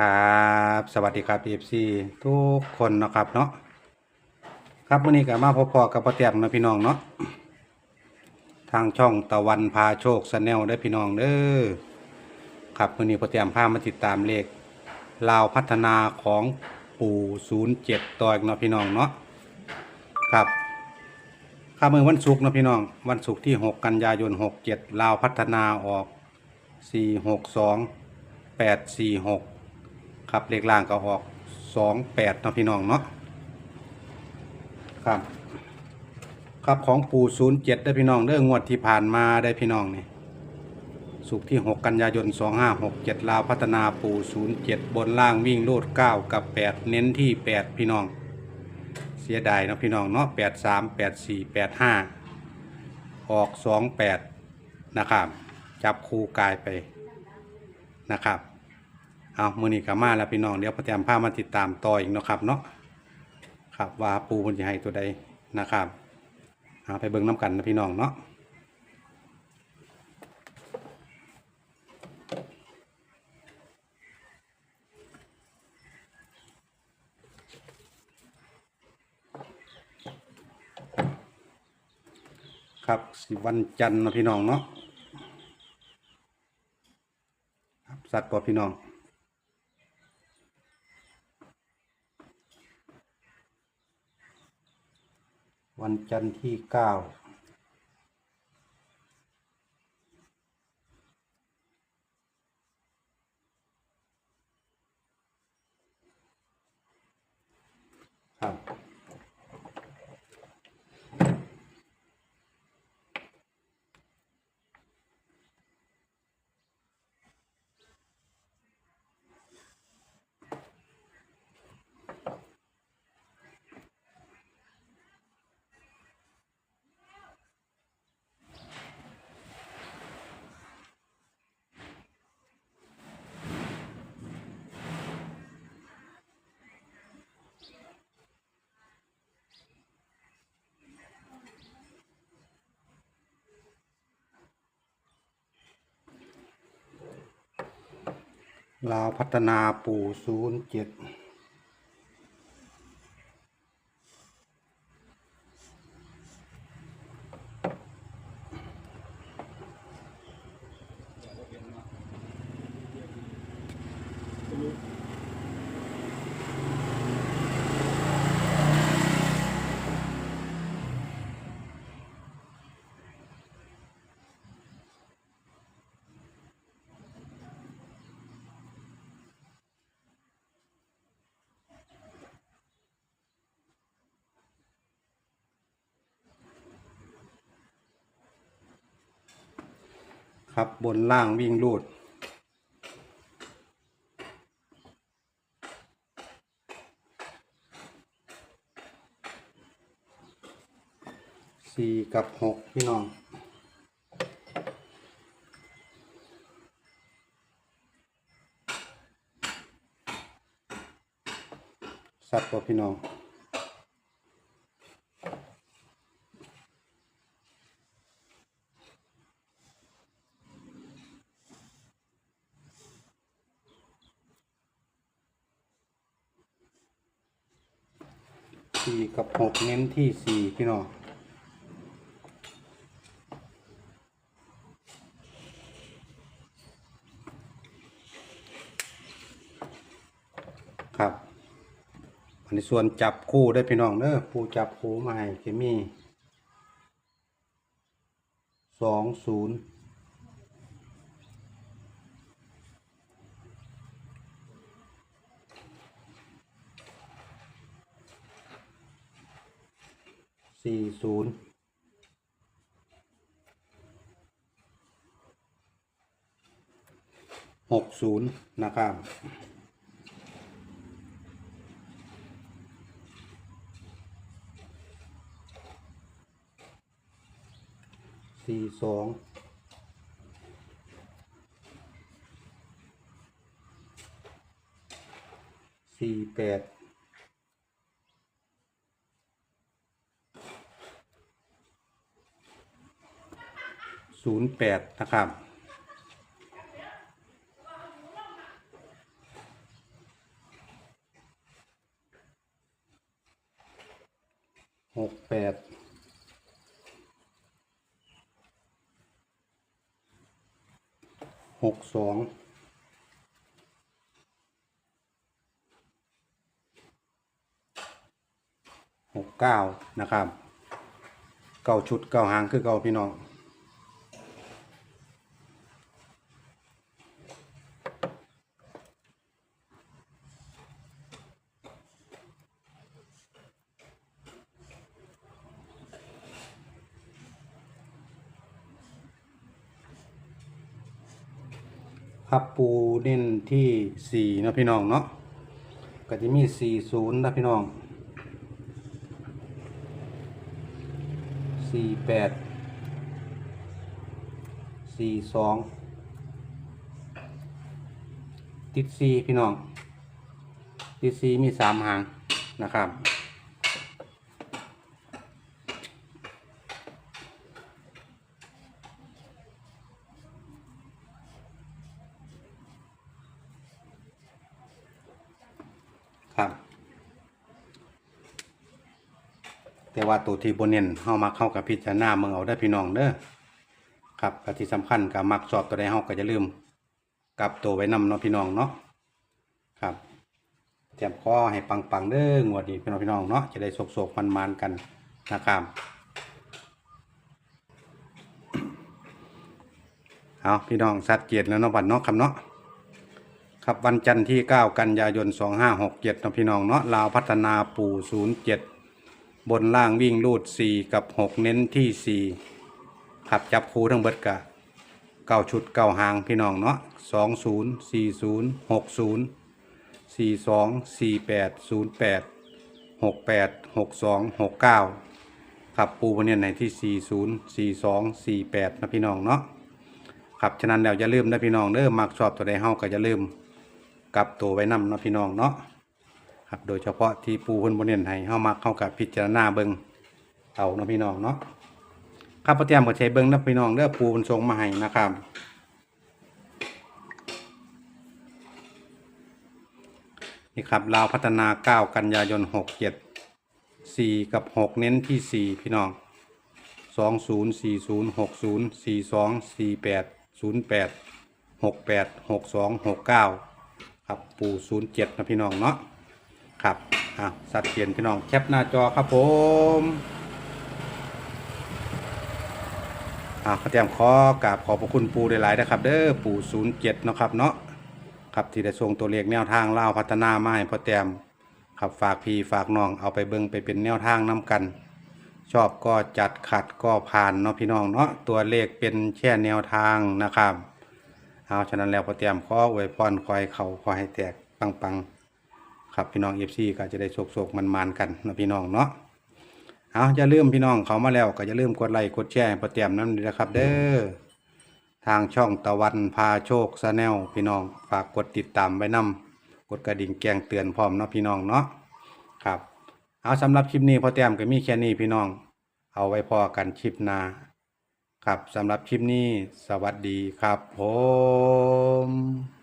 ครับ สวัสดีครับ FC ทุกคนนะครับเนาะครับวันนี้ก็มาพบพอกับป้าแต้มนะพี่น้องเนาะทางช่องตะวันพาโชคสแนลได้พี่น้องเด้อครับวันนี้ป้าแต้มพามาติดตามเลขลาวพัฒนาของปู่07ต่ออีกเนาะพี่น้องเนาะครับข้ามือวันศุกร์เนาะพี่น้อง วันศุกร์ที่ 6 กันยายน 67ลาวพัฒนาออก 462 846 ครับเลขล่างก็ออก28เนาะพี่น้องเนาะครับครับของปู่07ได้พี่น้องเด้องวดที่ผ่านมาได้พี่น้องนี่สุกที่ 6 กันยายน 2567 ลาวพัฒนาปู่ 07 บนล่างวิ่งโลด 9 กับ 8 เน้นที่ 8 พี่น้อง เสียดายนะพี่น้องเนาะ 83 84 85 ออก 28 นะครับ จับคู่กายไปนะครับ เอามือนี้ก็มาแล้วพี่น้องเดี๋ยวพระเตมผ้ามาติดตามต่ออีกเนาะครับเนาะครับว่าปูมันจะให้ตัวใดนะครับเอาไปเบิ่งน้ำกันนะพี่น้องเนาะครับสิวันจันทร์นะพี่น้องเนาะครับสัตว์ปอพี่น้อง วัน จันทร์ที่เก้าครับ ลาวพัฒนาปู่ศูนย์เจ็ด ครับ บนล่างวิ่งรูด สี่กับหกพี่น้องสัตว์ตัวพี่น้อง สี่กับหกเน้นที่สี่พี่น้องครับอันนี้ส่วนจับคู่ได้พี่น้องเด้อผู้จับคู่มาให้เคมีสองศูนย์ สี่ศูนย์หกศูนย์นะครับสี่สองสี่แปด ศูนย์แปดนะครับหกแปดหกสองหกเก้านะครับเก้าชุดเก้าหางคือเก้าพี่น้อง ครับปูเน้นที่สี่เนาะพี่น้องเนาะก็จะมีสี่ศูนย์นะพี่น้องสี่แปดสี่สองติดสี่พี่น้องติดสี่มีสามหางนะครับ แต่ว่าตัวที่บนเน้นเฮามักเข้ากับพิจารณาเมืองเอาได้พี่น้องเด้อครับก็ที่สำคัญก็มักสอบตัวใดเฮาก็จะลืมกลับตัวไว้นำเนาะพี่น้องเนาะครับเตรียมข้อให้ปังๆเด้องวดนี้พี่น้องพี่น้องเนาะจะได้โศกๆมันๆกันนะครับเอาพี่น้องสัดเกียรติแล้วเนาะบัดเนาะคำเนาะครับวันจันทร์ที่ 9 กันยายน 2567เนาะพี่น้องเนาะลาวพัฒนาปู่ 07 บนล่างวิ่งรูด 4 กับ 6 เน้นที่ 4 ขับจับคูทั้งเบิดกะเก้าชุดเก้าหางพี่น้องเนาะ20 40 60 42 48 08 68 62 69ครับปูวันนี้ในที่40 42 48นะพี่น้องเนาะครับฉะนั้นแล้วอย่าลืมนะพี่น้องเด้อมักชอบตัวใดเฮาก็อย่าลืมกลับตัวไว้นำนะพี่น้องเนาะ ครับโดยเฉพาะที่ปูเพิ่นบ่เน้นให้เฮามักเข้ากับพิจารณาเบิงเอาเนาะพี่น้องเนาะครับพ่อเตรียมก็ใช้เบิงนะพี่น้องเด้อปูเพิ่นส่งมาให้นะครับนี่ครับลาวพัฒนา 9 กันยายน 67 4 กับ 6 เน้นที่ 4 พี่น้อง 20 40 60 42 48 08 68 62 69 ครับปู่ศูนย์เจ็ดนะพี่น้องเนาะ ครับอะสัตว์เขียนพี่น้องแคปหน้าจอครับผมอะขอเตรียมขอกราบขอบพระคุณปู่หลายๆนะครับ เด้อปู่ศูนย์เจ็ดนาะครับเนาะครับที่ได้ส่งตัวเลขแนวทางเล่าวพัฒนามาให้พ่อแต้มครับฝากพี่ฝากน้องเอาไปเบิ่งไปเป็นแนวทางน้กัน ชอบก็จัดขัดก็ผ่านเนาะพี่น้องเนาะตัวเลขเป็นแค่แนวทางนะครับเอาฉะนั้นแล้วพอเตรียมขออวยพรคอยเขาขอให้แตกปังๆ ครับพี่น้องเอฟซีก็จะได้โศกๆมันๆกันนะพี่น้องเนาะเอาอย่าลืมพี่น้องเขามาแล้วก็อย่าลืมกดไลค์กดแชร์ให้พอเตียมนั่นด้วยนะครับ เด้อทางช่องตะวันพาโชคซาแนลพี่น้องฝากกดติดตามไว้นํกดกระดิ่งแจ้งเตือนพร้อมเนาะพี่น้องเนาะครับ เอาสำหรับคลิปนี้พอเตียมก็มีแค่นี้พี่น้อง เอาไว้พอกันคลิปหน้าครับสำหรับคลิปนี้สวัสดีครับผม